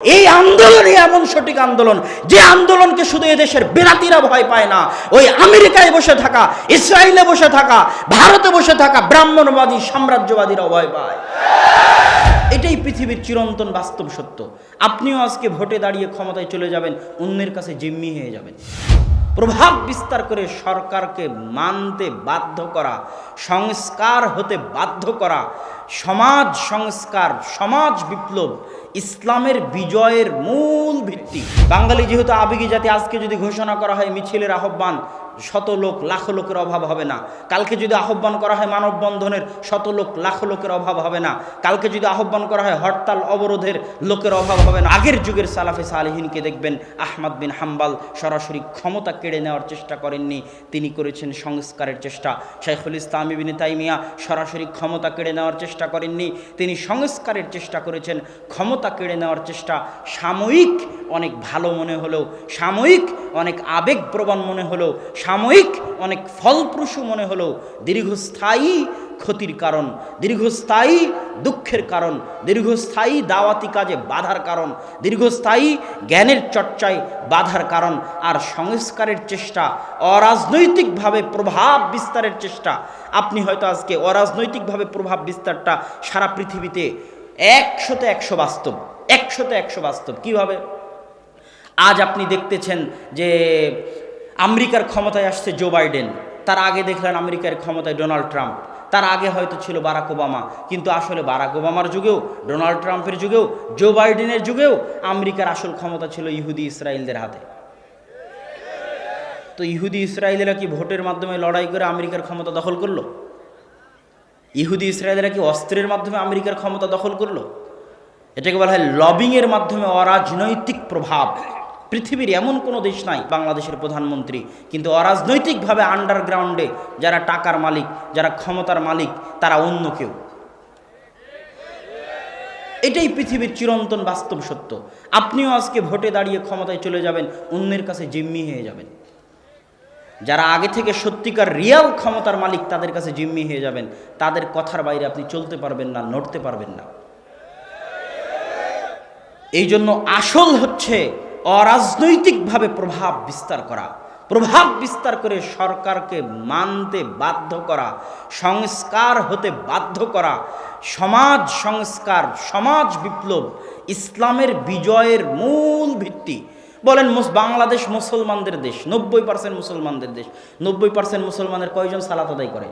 এই আন্দোলনই এমন সঠিক আন্দোলন যে আন্দোলনকে শুধু এদেশের বেলাতিরা ভয় পায় না। ওই আমেরিকায় বসে থাকা, ইসরায়েলে বসে থাকা, ভারতে বসে থাকা ব্রাহ্মণবাদী সাম্রাজ্যবাদীরা ভয় পায়। এটাই পৃথিবীর চিরন্তন বাস্তব সত্য। আপনিও আজকে ভোটে দাঁড়িয়ে ক্ষমতায় চলে যাবেন, অন্যের কাছে জিম্মি হয়ে যাবেন। প্রভাব বিস্তার করে সরকারকে মানতে বাধ্য করা, সংস্কার হতে বাধ্য করা সমাজ সংস্কার, সমাজ বিপ্লব, ইসলামের বিজয়ের মূল ভিত্তি। বাঙালি যেহেতু আবেগী জাতি, আজকে যদি ঘোষণা করা হয় মিছিলের আহ্বান, শত লোক, লাখ লোকের অভাব হবে না। কালকে যদি আহ্বান করা হয় মানববন্ধনের, শত লোক, লাখ লোকের অভাব হবে না। কালকে যদি আহ্বান করা হয় হরতাল অবরোধের, লোকের অভাব হবে না। আগের যুগের সালাফে সালেহিনকে দেখবেন, আহমদ বিন হাম্বাল সরাসরি ক্ষমতা কেড়ে নেওয়ার চেষ্টা করেননি। তিনি করেছেন সংস্কারের চেষ্টা। শেখুল ইসলাম ইবিন তাইমিয়া সরাসরি ক্ষমতা কেড়ে নেওয়ার চেষ্টা করেননি। তিনি সংস্কারের চেষ্টা করেছেন, ক্ষমতা কেড়ে নেওয়ার চেষ্টা। সাময়িক অনেক ভালো মনে হলেও সাময়িক অনেক আবেগপ্রবণ মনে হলেও সাময়িক অনেক ফলপ্রসূ মনে হলেও দীর্ঘস্থায়ী ক্ষতির কারণ, দীর্ঘস্থায়ী দুঃখের কারণ, দীর্ঘস্থায়ী দাওয়াতি কাজে বাধার কারণ, দীর্ঘস্থায়ী জ্ঞানের চর্চায় বাধার কারণ আর সংস্কারের চেষ্টা, অরাজনৈতিকভাবে প্রভাব বিস্তারের চেষ্টা। আপনি হয়তো আজকে অরাজনৈতিকভাবে প্রভাব বিস্তারটা সারা পৃথিবীতে একশোতে একশো বাস্তব, একশোতে একশো বাস্তব। কীভাবে আজ আপনি দেখতেছেন যে আমেরিকার ক্ষমতায় আসছে জো বাইডেন। তার আগে দেখলেন আমেরিকার ক্ষমতায় ডোনাল্ড ট্রাম্প। তার আগে হয়তো ছিল বারাক ওবামা। কিন্তু আসলে বারাক ওবামার যুগেও, ডোনাল্ড ট্রাম্পের যুগেও, জো বাইডেনের যুগেও আমেরিকার আসল ক্ষমতা ছিল ইহুদি ইসরায়েলদের হাতে। তো ইহুদি ইসরায়েলেরা কি ভোটের মাধ্যমে লড়াই করে আমেরিকার ক্ষমতা দখল করল? ইহুদি ইসরায়েলেরা কি অস্ত্রের মাধ্যমে আমেরিকার ক্ষমতা দখল করল? এটাকে বলা হয় লবিংয়ের মাধ্যমে অরাজনৈতিক প্রভাব। পৃথিবীর এমন কোনো দেশ নাই বাংলাদেশের প্রধানমন্ত্রী। কিন্তু অরাজনৈতিকভাবে আন্ডারগ্রাউন্ডে যারা টাকার মালিক, যারা ক্ষমতার মালিক, তারা অন্য কেউ। এটাই পৃথিবীর চিরন্তন বাস্তব সত্য। আপনিও আজকে ভোটে দাঁড়িয়ে ক্ষমতায় চলে যাবেন, অন্যের কাছে জিম্মি হয়ে যাবেন। যারা আগে থেকে সত্যিকার রিয়াল ক্ষমতার মালিক, তাদের কাছে জিম্মি হয়ে যাবেন। তাদের কথার বাইরে আপনি চলতে পারবেন না, নড়তে পারবেন না। এই জন্য আসল হচ্ছে অরাজনৈতিকভাবে প্রভাব বিস্তার করা, প্রভাব বিস্তার করে সরকারকে মানতে বাধ্য করা, সংস্কার হতে বাধ্য করা, সমাজ সংস্কার, সমাজ বিপ্লব, ইসলামের বিজয়ের মূল ভিত্তি। বলেন, মুস- বাংলাদেশ মুসলমানদের দেশ, নব্বই পার্সেন্ট মুসলমানদের দেশ, নব্বই পার্সেন্ট মুসলমানের কয়জন সালাত আদায় করে?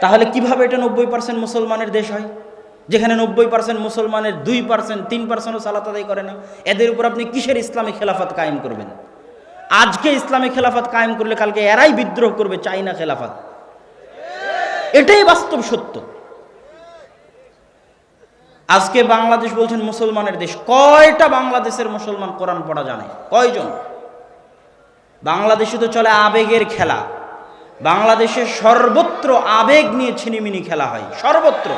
তাহলে কীভাবে এটা নব্বই পার্সেন্ট মুসলমানের দেশ হয়? যেখানে নব্বই পার্সেন্ট মুসলমানের দুই পার্সেন্ট তিন পার্সেন্টও সালাত আদায় করে না, এদের উপর আপনি কিসের ইসলামী খেলাফত কায়েম করবেন? আজকে ইসলামী খেলাফত কায়েম করলে কালকে এরাই বিদ্রোহ করবে চাইনা খেলাফত। এটাই বাস্তব সত্য। আজকে বাংলাদেশ বলছেন মুসলমানের দেশ। কয়টা বাংলাদেশের মুসলমান কোরআন পড়া জানে? কয়জন? বাংলাদেশে তো চলে আবেগের খেলা। বাংলাদেশে সর্বত্র আবেগ নিয়ে ছিনিমিনি খেলা হয়। সর্বত্র।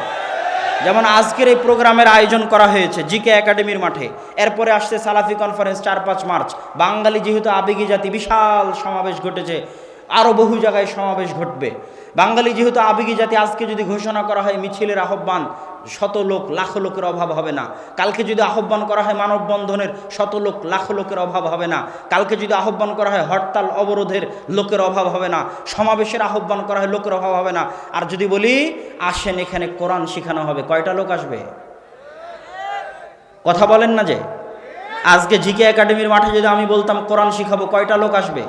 যেমন আজকের এই প্রোগ্রামের আয়োজন করা হয়েছে জিকে একাডেমির মাঠে। এরপরে আসছে সালাফি কনফারেন্স চার পাঁচ মার্চ। বাঙালি যেহেতু আবেগী জাতি, বিশাল সমাবেশ ঘটেছে। আরও বহু জায়গায় সমাবেশ ঘটবে। বাঙালি যেহেতু আবেগী জাতি, আজকে যদি ঘোষণা করা হয় মিছিলের আহ্বান শত লোক, লাখ লোকের অভাব হবে না। কালকে যদি আহ্বান করা হয় মানববন্ধনের, শত লোক, লাখ লোকের অভাব হবে না। কালকে যদি আহ্বান করা হয় হরতাল অবরোধের, লোকের অভাব হবে না। সমাবেশের আহ্বান করা হয় লোকের অভাব হবে না। আর যদি বলি, আসেন এখানে কোরআন শেখানো হবে। কয়টা লোক আসবে? কথা বলেন না যে? আজকে জিকে একাডেমির মাঠে যদি আমি বলতাম কোরআন শিখাবো, কয়টা লোক আসবে?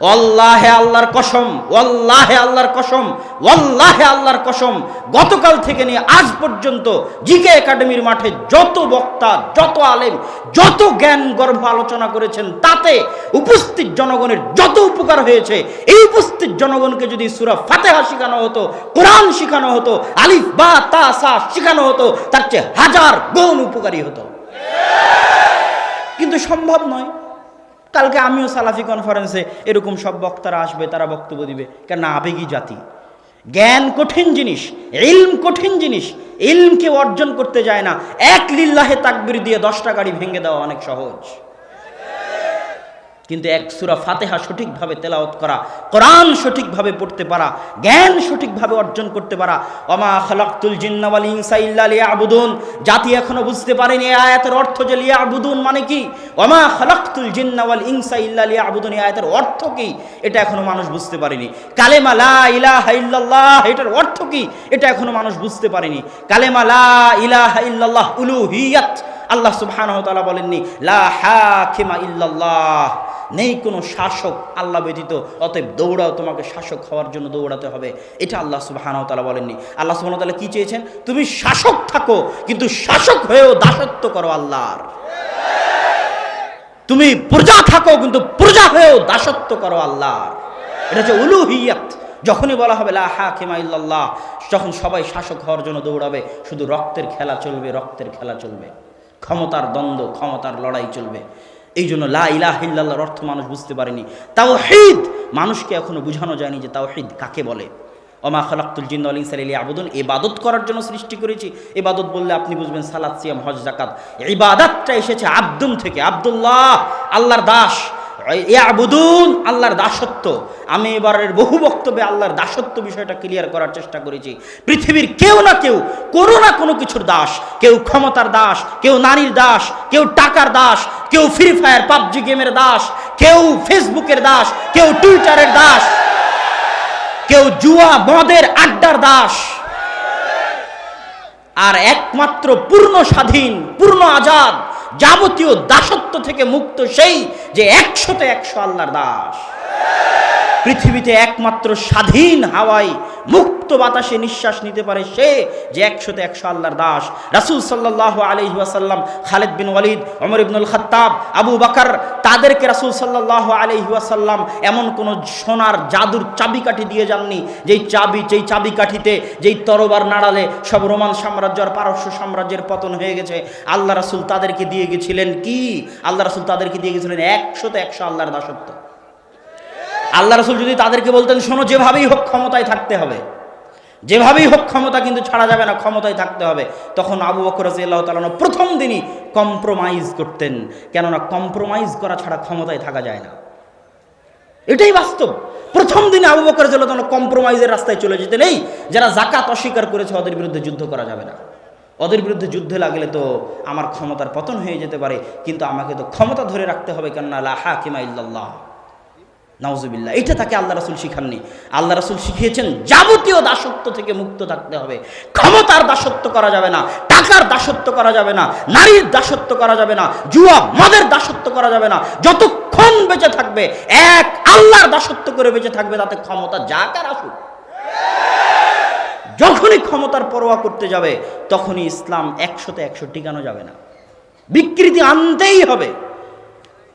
অল্লাহে আল্লাহর কসম, ওয়াল্লাহে আল্লাহর কসম, ওয়াল্লাহে আল্লাহর কসম। গতকাল থেকে নিয়ে আজ পর্যন্ত জিকে একাডেমির মাঠে যত বক্তা, যত আলেম, যত জ্ঞান গর্ভ আলোচনা করেছেন, তাতে উপস্থিত জনগণের যত উপকার হয়েছে, এই উপস্থিত জনগণকে যদি সুরা ফাতেহা শেখানো হতো, কোরআন শেখানো হতো, আলিফ, বা, তা, সা শেখানো হতো, তার চেয়ে হাজার গুণ উপকারী হতো। কিন্তু সম্ভব নয়। কালকে আমিও সালাফি কনফারেন্সে এরকম সব বক্তারা আসবে, তারা বক্তব্য দিবে। কেন আবেগী জাতি। জ্ঞান কঠিন জিনিস, ইলম কঠিন জিনিস, ইলমকে অর্জন করতে যায় না। এক লিল্লাহে তাকবির দিয়ে দশটা গাড়ি ভেঙে দেওয়া অনেক সহজ। কিন্তু এক সুরা ফাতেহা সঠিকভাবে তেলাওয়াত করা, কোরআন সঠিকভাবে পড়তে পারা, জ্ঞান সঠিকভাবে অর্জন করতে পারা অমা খালাক্তুল জিন্নাওয়াল ইনসা ইল্লা লিয়াবুদুন, জাতি এখনও বুঝতে পারেনি এই আয়াতের অর্থ যে লিয়াবুদুন মানে কি? অমা খালাক্তুল জিন্নাওয়াল ইনসা ইল্লা লিয়াবুদুন, এই আয়াতের অর্থ কি? এটা এখনও মানুষ বুঝতে পারেনি। কালেমা লা ইলাহা ইল্লাল্লাহ, এটার অর্থ কি? এটা এখনও মানুষ বুঝতে পারেনি। কালেমা লা ইলাহা ইল্লাল্লাহ, উলুহিয়াত, আল্লাহ সুবহানাহু ওয়া তাআলা বলেননি, লা হাকিমা ইল্লাল্লাহ। নেই কোনো শাসক আল্লাহ ব্যতীত, অতএব দৌড়াও, তোমাকে শাসক হওয়ার জন্য দৌড়াতে হবে। এটা আল্লাহ সুবহানাহু ওয়া তাআলা বলেননি। আল্লাহ সুবহানাহু ওয়া তাআলা কি চেয়েছেন? তুমি শাসক থাকো, কিন্তু শাসক হয়েও দাসত্ব করো আল্লাহর। তুমি প্রজা থাকো, কিন্তু প্রজা হয়েও দাসত্ব করো আল্লাহর। এটা হচ্ছে উলুহিয়াত। যখনই বলা হবে, লা হাকিমা ইল্লাল্লাহ যখন সবাই শাসক হওয়ার জন্য দৌড়াবে, শুধু রক্তের খেলা চলবে, রক্তের খেলা চলবে। ক্ষমতার দ্বন্দ্ব, ক্ষমতার লড়াই চলবে। এই জন্য লা অর্থ মানুষ বুঝতে পারেনি। তাওহীদ মানুষকে এখনও বোঝানো যায়নি যে তাওহীদ কাকে বলে। অমা খালাক্তুল জিন্ন আলী সালি আবুদুন ইবাদত করার জন্য সৃষ্টি করেছি। ইবাদত বললে আপনি বুঝবেন সালাদ সিয়াম, হজ জাকাত ইবাদতটা এসেছে আব্দুম থেকে, আব্দুল্লাহ, আল্লাহর দাস। ইয়াবুদুন, আল্লাহর দাসত্ব। আমি এবারের বহু বক্তব্যে আল্লাহর দাসত্ব বিষয়টা ক্লিয়ার করার চেষ্টা করেছি। পৃথিবীর কেউ না কেউ, কোনো না কোনো কিছুর দাস। কেউ ক্ষমতার দাস, কেউ নারীর দাস, কেউ টাকার দাস। কেউ ফ্রি ফায়ার পাবজি গেমের দাস, কেউ ফেসবুকের দাস, কেউ টুইটারের দাস, কেউ জুয়া মদের আড্ডার দাস। আর একমাত্র পূর্ণ স্বাধীন, পূর্ণ আজাদ, যাবতীয় দাসত্ব থেকে মুক্ত সেই যে একশোতে একশো আল্লাহর দাস। পৃথিবীতে একমাত্র স্বাধীন হাওয়ায় মুক্ত বাতাসে নিঃশ্বাস নিতে পারে সে যে একশোতে একশো আল্লাহর দাস। রাসুল সাল্লাহ আলহি ওয়াসাল্লাম, খালেদ বিন ওয়ালিদ অমর ইবনুল খত্তাব, আবু বাকার, তাদেরকে রাসুল সাল্লাহ আলহি ওয়াসাল্লাম এমন কোনো সোনার জাদুর চাবিকাঠি দিয়ে যাননি, যেই চাবি, যেই চাবিকাঠিতে, যেই তরবার নাড়ালে সব রোমান সাম্রাজ্য আর পারস্য সাম্রাজ্যের পতন হয়ে গেছে। আল্লাহ রাসুল তাদেরকে দিয়ে গেছিলেন কি? আল্লাহ রাসুল তাদেরকে দিয়ে গেছিলেন একশোতে একশো আল্লাহর দাসত্ব। আল্লাহ রসুল যদি তাদেরকে বলতেন, শোনো, যেভাবেই হোক ক্ষমতায় থাকতে হবে। যেভাবেই হোক ক্ষমতা কিন্তু ছাড়া যাবে না, ক্ষমতায় থাকতে হবে। তখন আবু বকর রাজিয়াল্লাহ তালানো প্রথম দিনই কম্প্রোমাইজ করতেন। কেননা কম্প্রোমাইজ করা ছাড়া ক্ষমতায় থাকা যায় না। এটাই বাস্তব। প্রথম দিনে আবু বকর রাজিয়াল্লাহ কম্প্রোমাইজের রাস্তায় চলে যেতেন। এই যারা জাকাত অস্বীকার করেছে, ওদের বিরুদ্ধে যুদ্ধ করা যাবে না। ওদের বিরুদ্ধে যুদ্ধে লাগলে তো আমার ক্ষমতার পতন হয়ে যেতে পারে, কিন্তু আমাকে তো ক্ষমতা ধরে রাখতে হবে, কেননা লা হাকিমা ইল্লাল্লাহ। নাউজুবিল্লাহ, এটা তাকে আল্লাহ রাসুল শিখাননি। আল্লাহ রাসুল শিখিয়েছেন, যাবতীয় দাসত্ব থেকে মুক্ত থাকতে হবে। ক্ষমতার দাসত্ব করা যাবে না, টাকার দাসত্ব করা যাবে না, নারীর দাসত্ব করা যাবে না, জুয়া, মদের দাসত্ব করা যাবে না। যতক্ষণ বেঁচে থাকবে, এক আল্লাহর দাসত্ব করে বেঁচে থাকবে, তাতে ক্ষমতা যা কার আসুক। যখনই ক্ষমতার পরোয়া করতে যাবে, তখনই ইসলাম একশোতে একশো টিকানো যাবে না। বিকৃতি আনতেই হবে।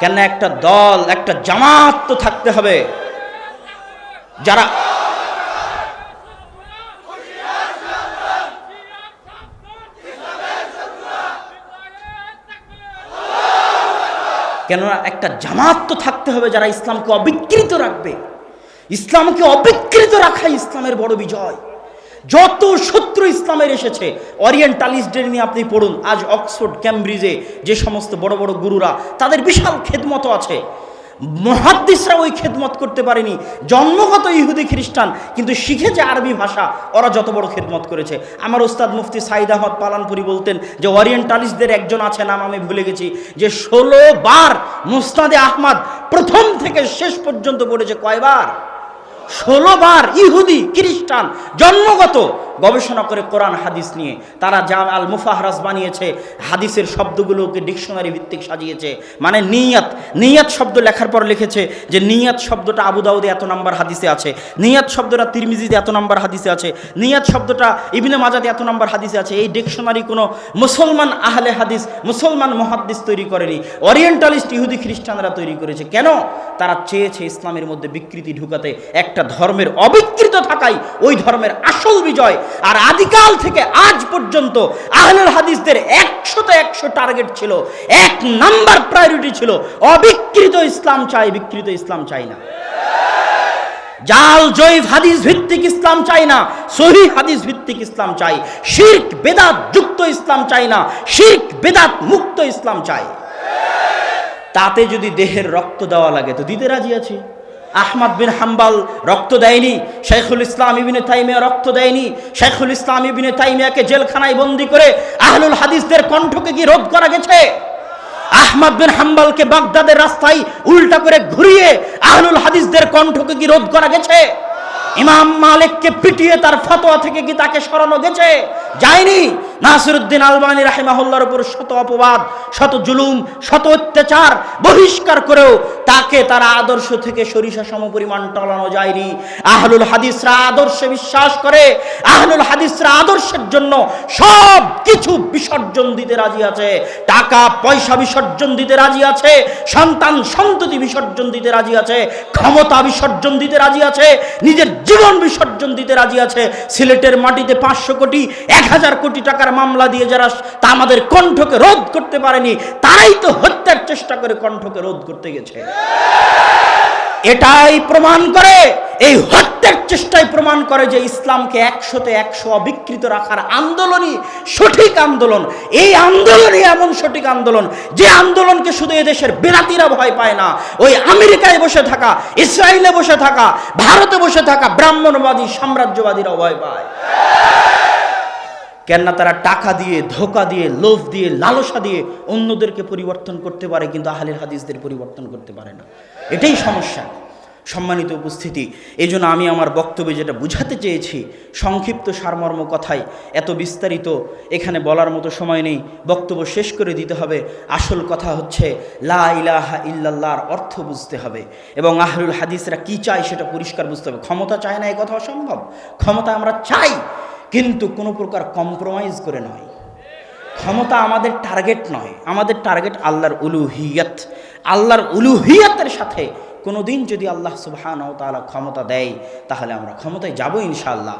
কেন একটা দল, একটা জামাত তো থাকতে হবে। যারা কেননা একটা জামাত তো থাকতে হবে যারা ইসলামকে অবিকৃত রাখবে। ইসলামকে অবিকৃত রাখাই ইসলামের বড় বিজয়। যত শত্রু ইসলামের এসেছে অরিয়েন্টালিস্টদের নিয়ে আপনি পড়ুন। আজ অক্সফোর্ড ক্যামব্রিজে যে সমস্ত বড় বড় গুরুরা, তাদের বিশাল খেদমত আছে। মহাদ্দিসরা ওই খেদমত করতে পারেনি। জন্মগত ইহুদি খ্রিস্টান, কিন্তু শিখেছে আরবি ভাষা, ওরা যত বড় খেদমত করেছে। আমার ওস্তাদ মুফতি সাইদ আহমদ পালানপুরি বলতেন যে অরিয়েন্টালিস্টদের একজন আছে, নাম আমি ভুলে গেছি, যে ষোলো বার মুস্তাদে আহমদ প্রথম থেকে শেষ পর্যন্ত পড়েছে কয়বার? ষোলো বার ইহুদি খ্রিস্টান জন্মগত গবেষণা করে কোরআন, হাদিস নিয়ে। তারা জাম আল মুফাহরাস বানিয়েছে, হাদিসের শব্দগুলোকে ডিকশনারি ভিত্তিক সাজিয়েছে। মানে নিয়াত নিয়াত শব্দ লেখার পর লিখেছে যে নিয়াত শব্দটা আবু দাউদে এত নাম্বার হাদিসে আছে, নিয়াত শব্দটা তিরমিজিতে এত নাম্বার হাদিসে আছে, নিয়াত শব্দটা ইবিনে মাজাদে এত নাম্বার হাদিসে আছে। এই ডিকশনারি কোনো মুসলমান আহলে হাদিস, মুসলমান মহাদ্দিস তৈরি করেনি। অরিয়েন্টালিস্ট ইহুদি খ্রিস্টানরা তৈরি করেছে। কেন? তারা চেয়েছে ইসলামের মধ্যে বিকৃতি ঢুকাতে, একটা ধর্মের অবিকৃত থাকাই ওই ধর্মের আসল বিজয়। আর আদিকাল থেকে আজ পর্যন্ত আহলুল হাদিসদের একশোতে একশো টার্গেট ছিল। এক নাম্বার প্রায়োরিটি ছিল, অবিকৃত ইসলাম চাই, বিকৃত ইসলাম চাই না। জাল জৈব হাদিস ভিত্তিক ইসলাম চাই না, সহি হাদিস ভিত্তিক ইসলাম চাই। শির্ক, বেদাত যুক্ত ইসলাম চাই না, শির্ক, বেদাত মুক্ত ইসলাম চাই। তাতে যদি দেহের রক্ত দেওয়া লাগে, তো দিতে রাজি আছি? আহমদ বিন হাম্বাল রক্ত দেয়নি শেখুল ইসলাম ইবিনে তাইমিয়া রক্ত দেয়নি শেখুল ইসলাম ইবিনে তাইমিয়াকে জেলখানায় বন্দি করে আহলুল হাদিসদের কণ্ঠকে কি রোধ করা গেছে? আহমদ বিন হাম্বালকে বাগদাদের রাস্তায় উল্টা করে ঘুরিয়ে আহলুল হাদিসদের কণ্ঠকে কি রোধ করা গেছে? ইমাম মালিককে পিটিয়ে তার ফতোয়া থেকে কি তাকে সরানো গেছে? যায়নি। নাসিরুদ্দিন আলবানী রাহিমাহুল্লার উপর শত অপবাদ, শত জুলুম, শত অত্যাচার বহিষ্কার করেও তাকে তার আদর্শ থেকে সরিষা সমপরিমাণ টলানো যায়নি। আহলুল হাদিসরা আদর্শে বিশ্বাস করে, আহলুল হাদিসরা আদর্শের জন্য সব কিছু বিসর্জন দিতে রাজি আছে, টাকা, পয়সা বিসর্জন দিতে রাজি আছে, সন্তান সন্ততি বিসর্জন দিতে রাজি আছে, ক্ষমতা বিসর্জন দিতে রাজি আছে, নিজের জীবন বিসর্জন দিতে রাজি আছে, সিলেটের মাটিতে পাঁচশো কোটি, এক হাজার কোটি টাকার মামলা দিয়ে যারা তা আমাদের কণ্ঠকে রোধ করতে পারেনি, তারাই তো হত্যার চেষ্টা করে কণ্ঠকে রোধ করতে গেছে। এটাই প্রমাণ করে, এই হত্যার চেষ্টাই প্রমাণ করে যে ইসলামকে একশোতে একশো অবিকৃত রাখার আন্দোলনই সঠিক আন্দোলন। এই আন্দোলনই এমন সঠিক আন্দোলন, যে আন্দোলনকে শুধু এদেশের বেরাতিরা ভয় পায় না। ওই আমেরিকায় বসে থাকা, ইসরায়েলে বসে থাকা, ভারতে বসে থাকা ব্রাহ্মণবাদী সাম্রাজ্যবাদীরা ভয় পায়। কেননা তারা টাকা দিয়ে, ধোকা দিয়ে, লোভ দিয়ে, লালসা দিয়ে অন্যদেরকে পরিবর্তন করতে পারে, কিন্তু আহলের হাদিসদের পরিবর্তন করতে পারে না। এটাই সমস্যা। সম্মানিত উপস্থিতি এই আমি আমার বক্তব্যে যেটা বুঝাতে চেয়েছি, সংক্ষিপ্ত সারমর্ম কথায় এত বিস্তারিত এখানে বলার মতো সময় নেই, বক্তব্য শেষ করে দিতে হবে। আসল কথা হচ্ছে, লা ইলাহা ইল্লাল্লাহর অর্থ বুঝতে হবে। এবং আহলুল হাদিসরা কি চায় সেটা পরিষ্কার বুঝতে হবে। ক্ষমতা চায় না এই কথা অসম্ভব। ক্ষমতা আমরা চাই। কিন্তু কোনো প্রকার কম্প্রোমাইজ করে নয়। ক্ষমতা আমাদের টার্গেট নয়। আমাদের টার্গেট আল্লাহর উলুহিয়াত। আল্লাহর উলুহিয়াতের সাথে কোনো দিন যদি আল্লাহ সুবহানাহু তাহলে তাআলা ক্ষমতা দেয়, তাহলে আমরা ক্ষমতায় যাব ইনশাআল্লাহ।